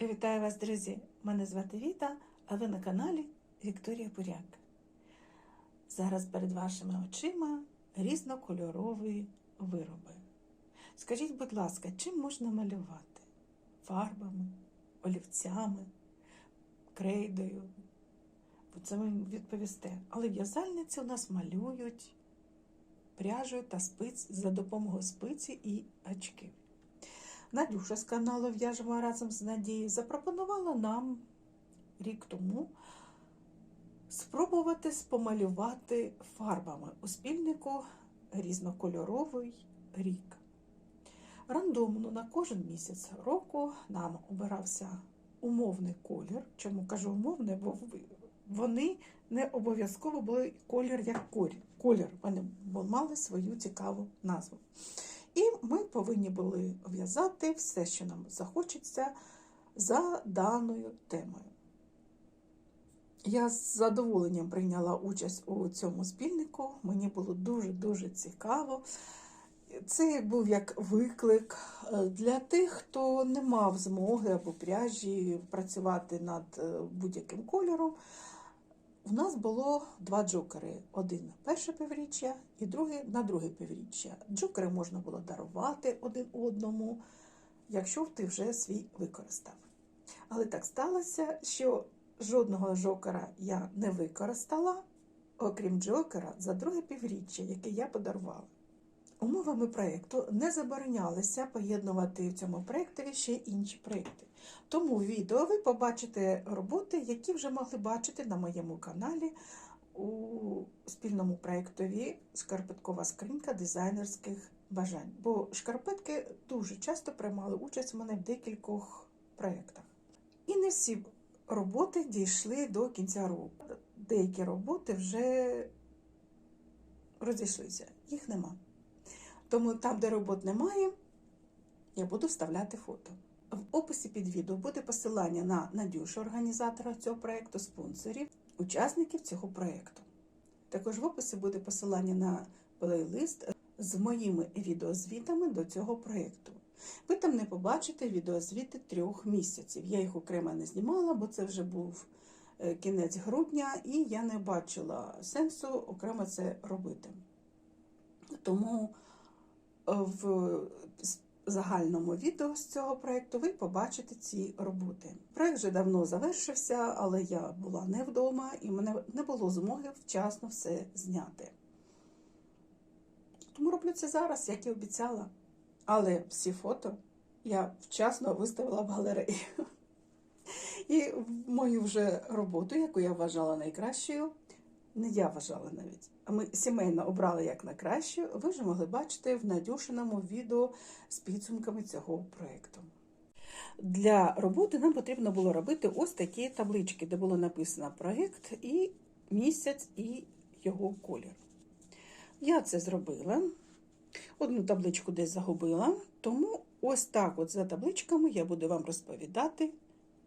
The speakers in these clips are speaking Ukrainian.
Вітаю вас, друзі! Мене звати Віта, а ви на каналі Вікторія Буряк. Зараз перед вашими очима різнокольорові вироби. Скажіть, будь ласка, чим можна малювати? Фарбами, олівцями, крейдою? Це ви відповісте. Але в'язальниці у нас малюють пряжею та спиць за допомогою спиці і очків. Надюша з каналу В'яжемо разом з Надією запропонувала нам рік тому спробувати спомалювати фарбами у спільнику різнокольоровий рік. Рандомно на кожен місяць року нам обирався умовний колір. Чому кажу умовний, бо вони не обов'язково були колір як колір. Вони мали свою цікаву назву. І ми повинні були в'язати все, що нам захочеться за даною темою. Я з задоволенням прийняла участь у цьому спільнику. Мені було дуже-дуже цікаво. Це був як виклик для тих, хто не мав змоги або пряжі працювати над будь-яким кольором. У нас було два джокери: один на перше півріччя і другий на друге півріччя. Джокери можна було дарувати один одному, якщо ти вже свій використав. Але так сталося, що жодного джокера я не використала, окрім джокера за друге півріччя, яке я подарувала. Умовами проєкту не заборонялося поєднувати в цьому проєктові ще інші проєкти. Тому відео ви побачите роботи, які вже могли бачити на моєму каналі у спільному проєктові Шкарпеткова скринька дизайнерських бажань. Бо шкарпетки дуже часто приймали участь у мене в декількох проєктах. І не всі роботи дійшли до кінця року. Деякі роботи вже розійшлися, їх нема. Тому там, де робот немає, я буду вставляти фото. В описі під відео буде посилання на Надюшу, організатора цього проєкту, спонсорів, учасників цього проєкту. Також в описі буде посилання на плейлист з моїми відеозвітами до цього проєкту. Ви там не побачите відеозвіти трьох місяців. Я їх окремо не знімала, бо це вже був кінець грудня, і я не бачила сенсу окремо це робити. Тому в загальному відео з цього проєкту ви побачите ці роботи. Проєкт вже давно завершився, але я була не вдома і мене не було змоги вчасно все зняти. Тому роблю це зараз, як і обіцяла. Але всі фото я вчасно виставила в галерею. І мою вже роботу, яку я вважала найкращою, не я вважала навіть. А ми сімейно обрали як на краще, ви вже могли бачити в надюшеному відео з підсумками цього проєкту. Для роботи нам потрібно було робити ось такі таблички, де було написано проєкт і місяць, і його колір. Я це зробила. Одну табличку десь загубила, тому ось так от за табличками я буду вам розповідати,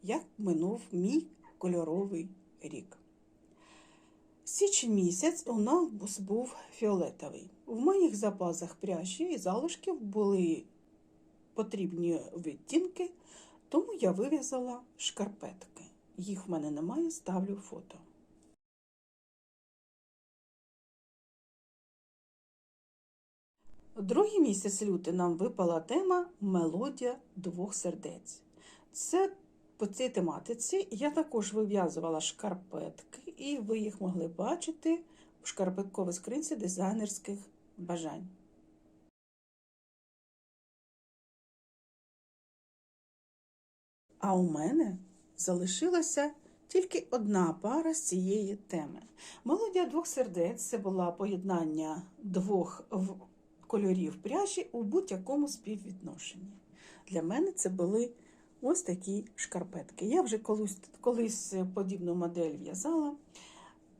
як минув мій кольоровий рік. Січень місяць у нас був фіолетовий. В моїх запасах пряжі і залишків були потрібні відтінки, тому я вив'язала шкарпетки. Їх в мене немає, ставлю фото. Другий місяць лютий нам випала тема Мелодія двох сердець. Це по цій тематиці я також вив'язувала шкарпетки, і ви їх могли бачити в шкарпетковій скринці дизайнерських бажань. А у мене залишилася тільки одна пара з цієї теми. Мелодія двох сердець це була поєднання двох кольорів пряжі у будь-якому співвідношенні. Для мене це були ось такі шкарпетки. Я вже колись, колись подібну модель в'язала,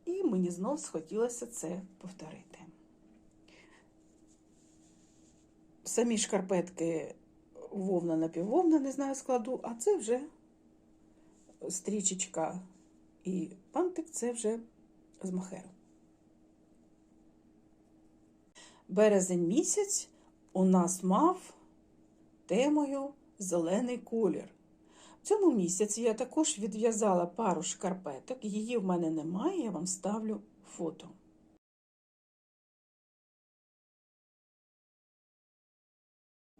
і мені знов схотілося це повторити. Самі шкарпетки вовна напіввовна, не знаю складу, а це вже стрічечка і пантик це вже з махеру. Березень місяць у нас мав темою зелений колір. В цьому місяці я також відв'язала пару шкарпеток, її в мене немає, я вам ставлю фото.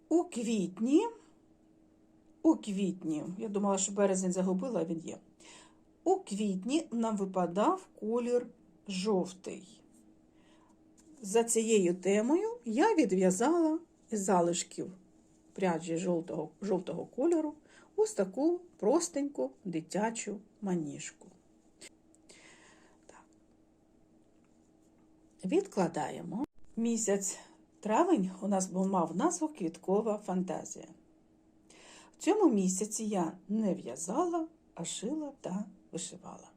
У квітні, у квітні, я думала, що березень загубила, а він є. У квітні нам випадав колір жовтий. За цією темою я відв'язала залишків пряджі жовтого, жовтого кольору ось таку простеньку дитячу маніжку. Так. Відкладаємо. Місяць травень у нас мав назву Квіткова фантазія. В цьому місяці я не в'язала, а шила та вишивала.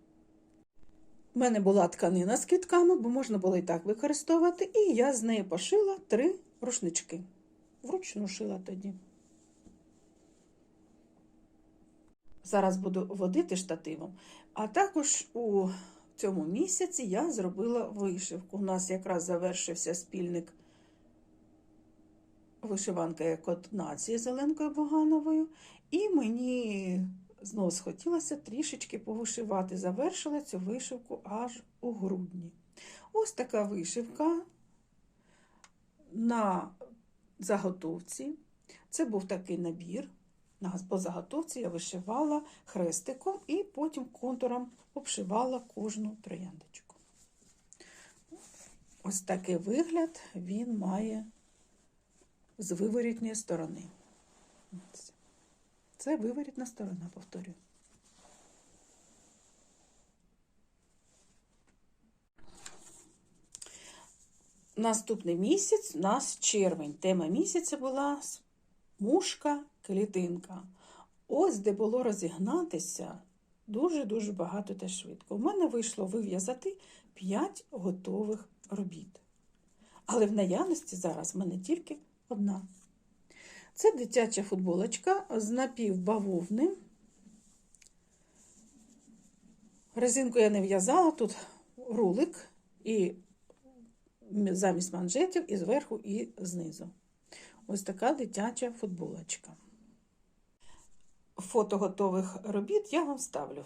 У мене була тканина з квітками, бо можна було і так використовувати, і я з неї пошила три рушнички. Вручну шила тоді. Зараз буду водити штативом. А також у цьому місяці я зробила вишивку. У нас якраз завершився спільник вишиванка як от нації з Оленкою Богановою. І мені знову схотілося трішечки повишивати. Завершила цю вишивку аж у грудні. Ось така вишивка на заготовці. Це був такий набір. По заготовці я вишивала хрестиком і потім контуром обшивала кожну трояндочку. Ось такий вигляд він має з виворітньої сторони. Це виворітна сторона, повторюю. Наступний місяць у нас червень. Тема місяця була мушка, клітинка. Ось де було розігнатися дуже-дуже багато та швидко. У мене вийшло вив'язати 5 готових робіт. Але в наявності зараз в мене тільки одна. Це дитяча футболочка з напівбавовни. Резинку я не в'язала, тут рулик і замість манжетів і зверху, і знизу. Ось така дитяча футболочка. Фото готових робіт я вам ставлю.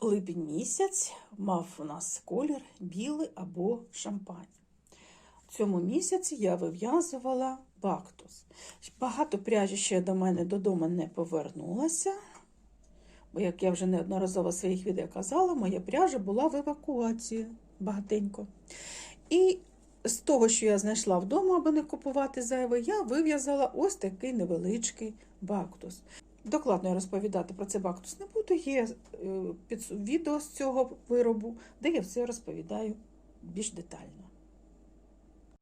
Липень місяць мав у нас колір білий або шампань. Цьому місяці я вив'язувала бактус. Багато пряжі ще до мене додому не повернулася, бо, як я вже неодноразово в своїх відео казала, моя пряжа була в евакуації багатенько. І з того, що я знайшла вдома, аби не купувати зайве, я вив'язала ось такий невеличкий бактус. Докладно я розповідати про цей бактус не буду. Є відео з цього виробу, де я все розповідаю більш детально.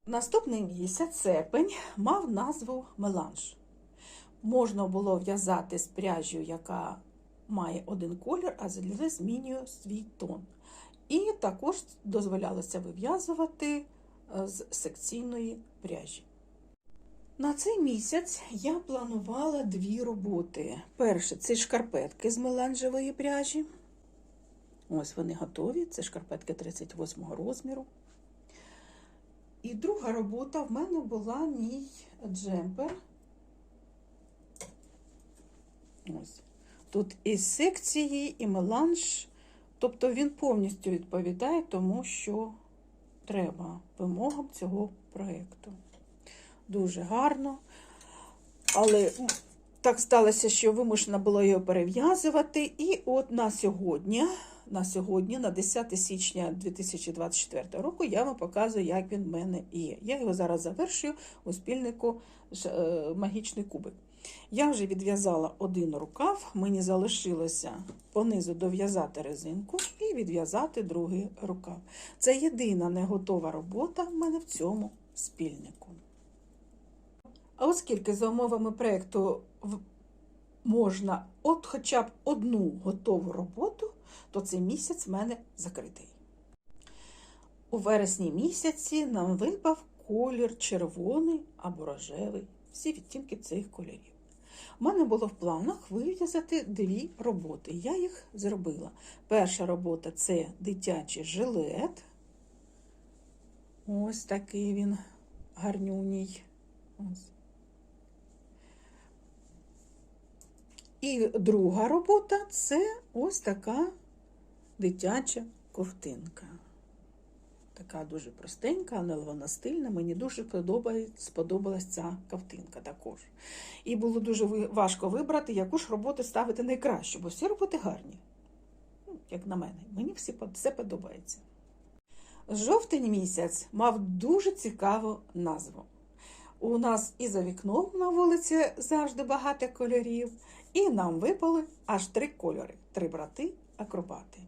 Наступний місяць, серпень, мав назву меланж. Можна було в'язати з пряжею, яка має один колір, а змінює свій тон. І також дозволялося вив'язувати з секційної пряжі. На цей місяць я планувала дві роботи. Перше це шкарпетки з меланжевої пряжі. Ось вони готові. Це шкарпетки 38 розміру. І друга робота в мене була мій джемпер. Ось. Тут і секції, і меланж. Тобто він повністю відповідає тому, що треба вимогам цього проєкту. Дуже гарно. Але так сталося, що вимушена було його перев'язувати. І от на сьогодні, на сьогодні, на 10 січня 2024 року, я вам показую, як він в мене є. Я його зараз завершую у спільнику магічний кубик. Я вже відв'язала один рукав, мені залишилося понизу дов'язати резинку і відв'язати другий рукав. Це єдина неготова робота в мене в цьому спільнику. А оскільки за умовами проєкту можна от хоча б одну готову роботу, то цей місяць в мене закритий. У вересні місяці нам випав колір червоний або рожевий, всі відтінки цих кольорів. У мене було в планах вив'язати дві роботи. Я їх зробила. Перша робота це дитячий жилет. Ось такий він гарнюній. Ось. І друга робота це ось така дитяча ковтинка. Така дуже простенька, але вона стильна. Мені дуже сподобалась ця ковтинка також. І було дуже важко вибрати, яку ж роботу ставити найкращу, бо всі роботи гарні. Ну, Як на мене, мені всі все подобається. Жовтень місяць мав дуже цікаву назву. У нас і за вікном на вулиці завжди багато кольорів, і нам випали аж три кольори: три брати акробати.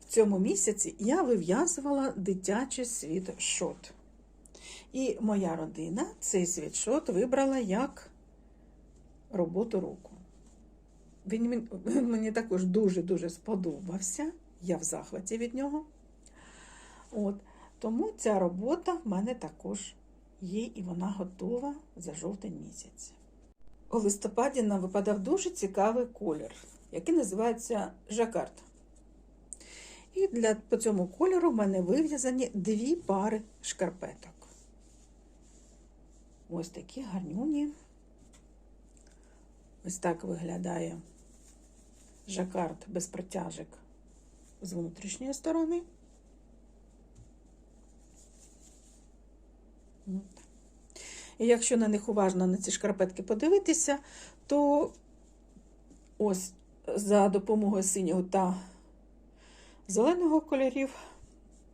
В цьому місяці я вив'язувала дитячий світшот. І моя родина цей світшот вибрала як роботу року. Він мені також дуже-дуже сподобався. Я в захваті від нього. От. Тому ця робота в мене також є, і вона готова за жовтень місяць. У листопаді нам випадав дуже цікавий колір, який називається жакард. І для, по цьому кольору в мене вив'язані дві пари шкарпеток. Ось такі гарнюні. Ось так виглядає жакард без протяжок з внутрішньої сторони. І якщо на них уважно на ці шкарпетки подивитися, то ось за допомогою синього та зеленого кольорів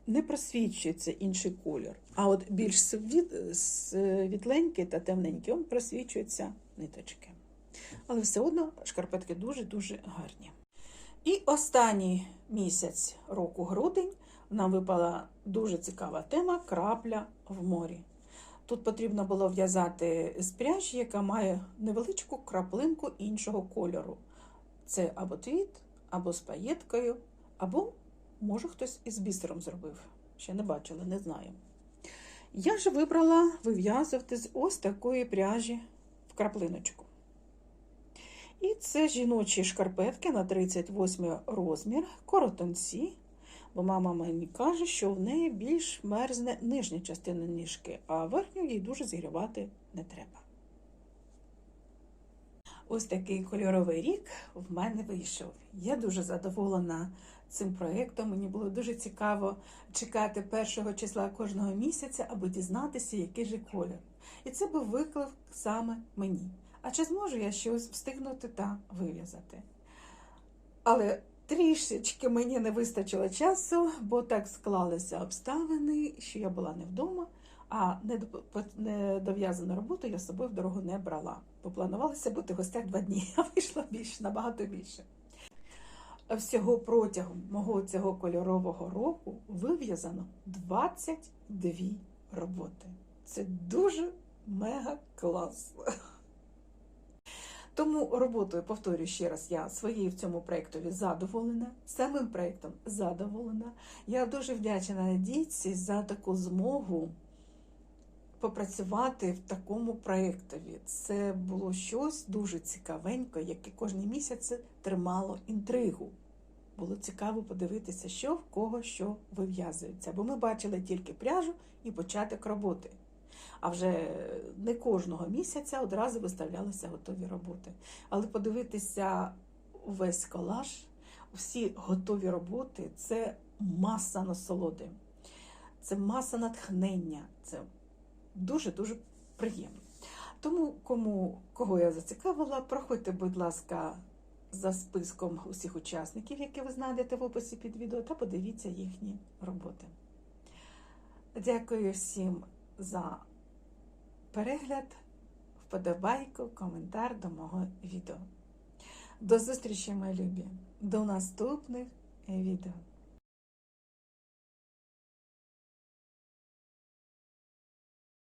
не просвічується інший колір. А от більш світ- світленький та темненький, він просвічуються ниточки. Але все одно шкарпетки дуже-дуже гарні. І останній місяць року грудень нам випала дуже цікава тема крапля в морі. Тут потрібно було в'язати з пряжі, яка має невеличку краплинку іншого кольору. Це або твіт, або з паєткою, або, може, хтось із бісером зробив. Ще не бачила, не знаю. Я ж вибрала вив'язувати з ось такої пряжі в краплиночку. І це жіночі шкарпетки на 38 розмір, коротонці, бо мама мені каже, що в неї більш мерзне нижня частина ніжки, а верхню їй дуже зігрівати не треба. Ось такий кольоровий рік в мене вийшов. Я дуже задоволена цим проєктом. Мені було дуже цікаво чекати першого числа кожного місяця, аби дізнатися, який же колір. І це був виклик саме мені. А чи зможу я щось встигнути та вив'язати? Але трішечки мені не вистачило часу, бо так склалися обставини, що я була не вдома, а недоп- недов'язану роботу я з собою в дорогу не брала. Бо планувалося бути в гостях два дні, а вийшло більше, набагато більше. Всього протягом мого цього кольорового року вив'язано 22 роботи. Це дуже мега класно. Тому роботою, повторюю ще раз, я своєю в цьому проєктові задоволена, самим проєктом задоволена. Я дуже вдячна Надійці за таку змогу попрацювати в такому проєктові. Це було щось дуже цікавеньке, яке кожен місяць тримало інтригу. Було цікаво подивитися, що в кого що вив'язується. Бо ми бачили тільки пряжу і початок роботи. А вже не кожного місяця одразу виставлялися готові роботи. Але подивитися увесь колаж, всі готові роботи це маса насолоди, це маса натхнення, це дуже-дуже приємно. Тому, кому кого я зацікавила, проходьте, будь ласка, за списком усіх учасників, які ви знайдете в описі під відео, та подивіться їхні роботи. Дякую всім за перегляд, вподобайку, коментар до мого відео. До зустрічі, мої любі! До наступних відео!